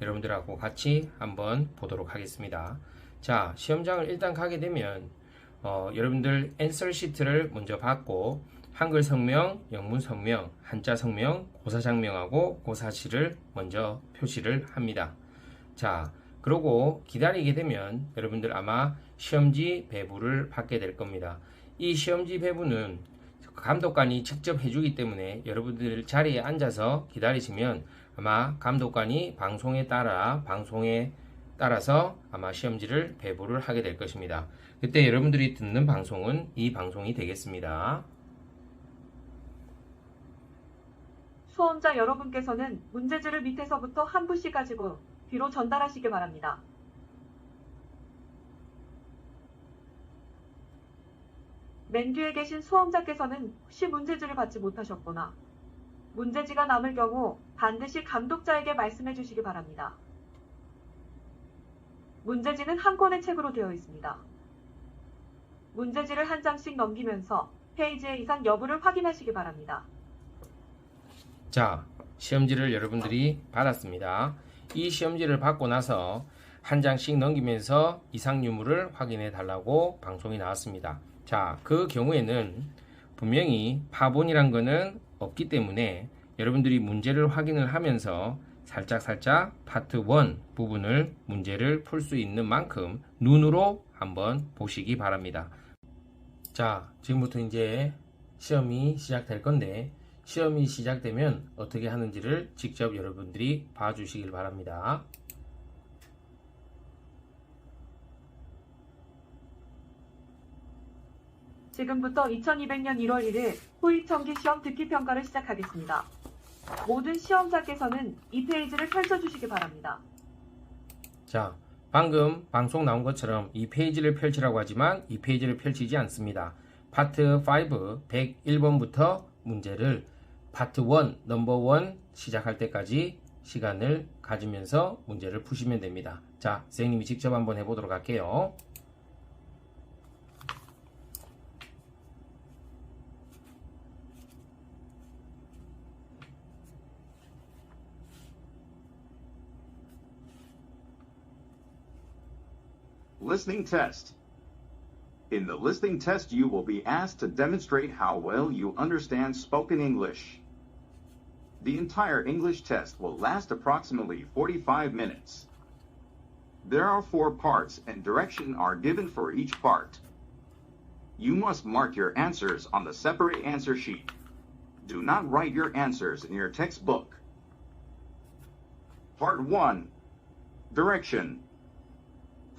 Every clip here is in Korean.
여러분들하고 같이 한번 보도록 하겠습니다. 자, 시험장을 일단 가게 되면 어, 여러분들 앤서 시트를 먼저 받고 한글 성명, 영문 성명, 한자 성명, 고사 장명하고 고사시를 먼저 표시를 합니다. 자, 그러고 기다리게 되면 여러분들 아마 시험지 배부를 받게 될 겁니다. 이 시험지 배부는 감독관이 직접 해주기 때문에 여러분들 자리에 앉아서 기다리시면 아마 감독관이 방송에 따라 방송에 따라서 아마 시험지를 배부를 하게 될 것입니다. 그때 여러분들이 듣는 방송은 이 방송이 되겠습니다. 수험자 여러분께서는 문제지를 밑에서부터 한 부씩 가지고 뒤로 전달하시기 바랍니다. 맨 뒤에 계신 수험자께서는 혹시 문제지를 받지 못하셨거나 문제지가 남을 경우 반드시 감독자에게 말씀해 주시기 바랍니다. 문제지는 한 권의 책으로 되어 있습니다. 문제지를 한 장씩 넘기면서 페이지의 이상 여부를 확인하시기 바랍니다. 자, 시험지를 여러분들이 받았습니다. 이 시험지를 받고 나서 한 장씩 넘기면서 이상 유무를 확인해 달라고 방송이 나왔습니다. 자, 그 경우에는 분명히 파본이란 거는 없기 때문에 여러분들이 문제를 확인을 하면서 살짝살짝 파트 1 부분을 문제를 풀 수 있는 만큼 눈으로 한번 보시기 바랍니다. 자, 지금부터 이제 시험이 시작될 건데 시험이 시작되면 어떻게 하는지를 직접 여러분들이 봐주시길 바랍니다. 지금부터 2200년 1월 1일 호익청기 시험 듣기 평가를 시작하겠습니다. 모든 시험자께서는 이 페이지를 펼쳐주시기 바랍니다. 자, 방금 방송 나온 것처럼 이 페이지를 펼치라고 하지만 이 페이지를 펼치지 않습니다. 파트 5 101번부터 문제를 파트 1 넘버 1 시작할 때까지 시간을 가지면서 문제를 푸시면 됩니다. 자, 선생님이 직접 한번 해보도록 할게요. Listening test. In the listening test, you will be asked to demonstrate how well you understand spoken English. The entire English test will last approximately 45 minutes. There are four parts and direction are given for each part. You must mark your answers on the separate answer sheet. Do not write your answers in your textbook. Part 1 Direction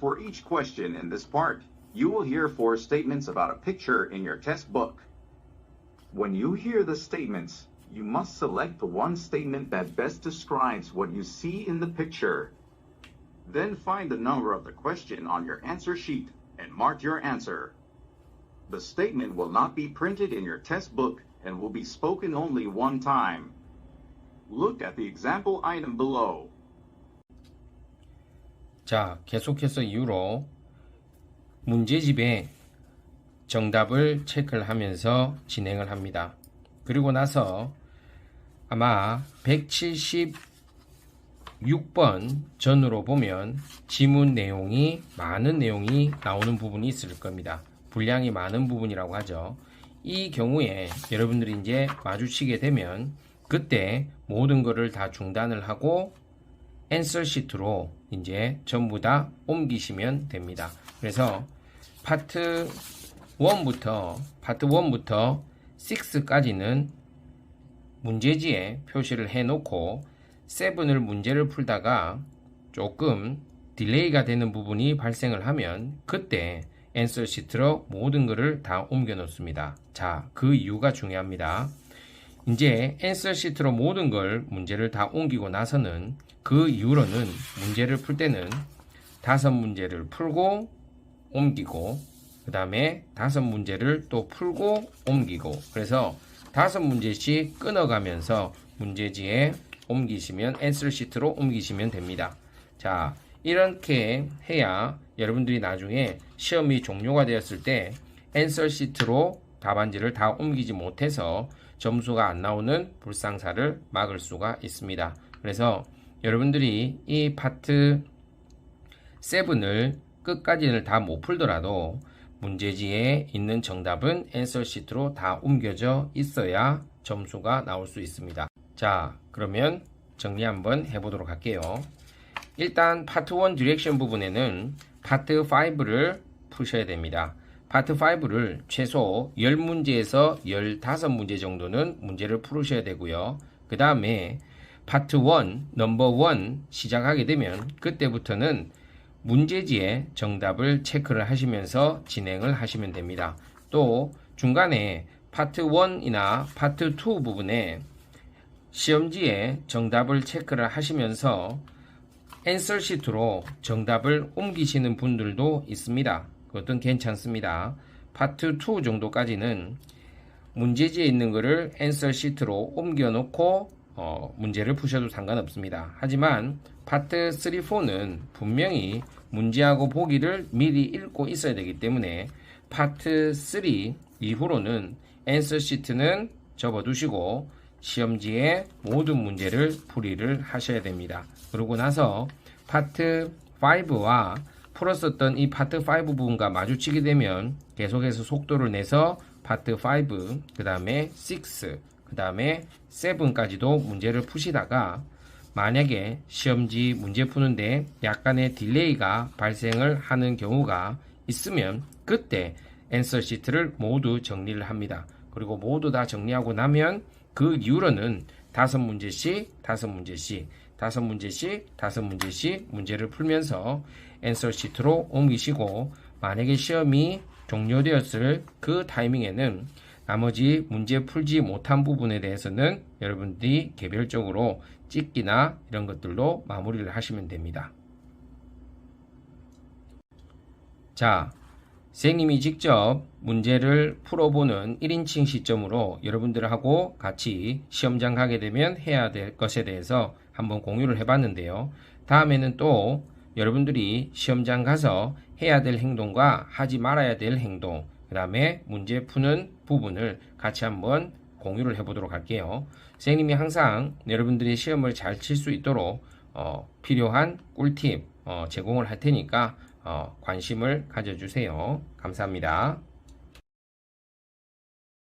for each question in this part, you will hear four statements about a picture in your test book. When you hear the statements, you must select the one statement that best describes what you see in the picture. Then find the number of the question on your answer sheet and mark your answer. The statement will not be printed in your test book and will be spoken only one time. Look at the example item below. 자, 계속해서 이후로 문제집에 정답을 체크를 하면서 진행을 합니다. 그리고 나서 아마 176번 전으로 보면 지문 내용이 많은 내용이 나오는 부분이 있을 겁니다. 분량이 많은 부분이라고 하죠. 이 경우에 여러분들이 이제 마주치게 되면 그때 모든 것을 다 중단을 하고 앤서 시트로 이제 전부 다 옮기시면 됩니다. 그래서 파트 1부터 파트 1부터 6까지는 문제지에 표시를 해 놓고 7을 문제를 풀다가 조금 딜레이가 되는 부분이 발생을 하면 그때 앤서 시트로 모든 것을 다 옮겨 놓습니다. 자, 그 이유가 중요합니다. 이제 앤서 시트로 모든 걸 문제를 다 옮기고 나서는 그 이후로는 문제를 풀 때는 다섯 문제를 풀고 옮기고 그 다음에 다섯 문제를 또 풀고 옮기고 그래서 다섯 문제씩 끊어가면서 문제지에 옮기시면 앤서 시트로 옮기시면 됩니다. 자 이렇게 해야 여러분들이 나중에 시험이 종료가 되었을 때 앤서 시트로 답안지를 다 옮기지 못해서 점수가 안 나오는 불상사를 막을 수가 있습니다. 그래서 여러분들이 이 파트 7을 끝까지는 다 못 풀더라도 문제지에 있는 정답은 앤서 시트로 다 옮겨져 있어야 점수가 나올 수 있습니다. 자, 그러면 정리 한번 해보도록 할게요. 일단 파트 1 디렉션 부분에는 파트 5를 푸셔야 됩니다. 파트 5를 최소 10문제에서 15문제 정도는 문제를 풀으셔야 되고요. 그 다음에 파트 1, 넘버 1 시작하게 되면 그때부터는 문제지의 정답을 체크를 하시면서 진행을 하시면 됩니다. 또 중간에 파트 1이나 파트 2 부분에 시험지에 정답을 체크를 하시면서 앤서 시트로 정답을 옮기시는 분들도 있습니다. 그것은 괜찮습니다. 파트 2 정도까지는 문제지에 있는 것을 앤서 시트로 옮겨 놓고 어, 문제를 푸셔도 상관없습니다. 하지만 파트 3, 4는 분명히 문제하고 보기를 미리 읽고 있어야 되기 때문에 파트 3 이후로는 앤서 시트는 접어두시고 시험지에 모든 문제를 풀이를 하셔야 됩니다. 그러고 나서 파트 5와 풀었었던 이 파트 5 부분과 마주치게 되면 계속해서 속도를 내서 파트 5, 그 다음에 6, 그 다음에 7까지도 문제를 푸시다가 만약에 시험지 문제 푸는데 약간의 딜레이가 발생을 하는 경우가 있으면 그때 앤서 시트를 모두 정리를 합니다. 그리고 모두 다 정리하고 나면 그 이후로는 다섯 문제씩 다섯 문제씩 다섯 문제씩 다섯 문제씩 문제를 풀면서 앤서 시트로 옮기시고 만약에 시험이 종료되었을 그 타이밍에는 나머지 문제 풀지 못한 부분에 대해서는 여러분들이 개별적으로 찍기나 이런 것들로 마무리를 하시면 됩니다. 자, 선생님이 직접 문제를 풀어보는 1인칭 시점으로 여러분들하고 같이 시험장 가게 되면 해야 될 것에 대해서 한번 공유를 해봤는데요. 다음에는 또 여러분들이 시험장 가서 해야 될 행동과 하지 말아야 될 행동, 그 다음에 문제 푸는 부분을 같이 한번 공유를 해보도록 할게요. 선생님이 항상 여러분들이 시험을 잘 칠 수 있도록 어, 필요한 꿀팁 어, 제공을 할 테니까 어, 관심을 가져주세요. 감사합니다.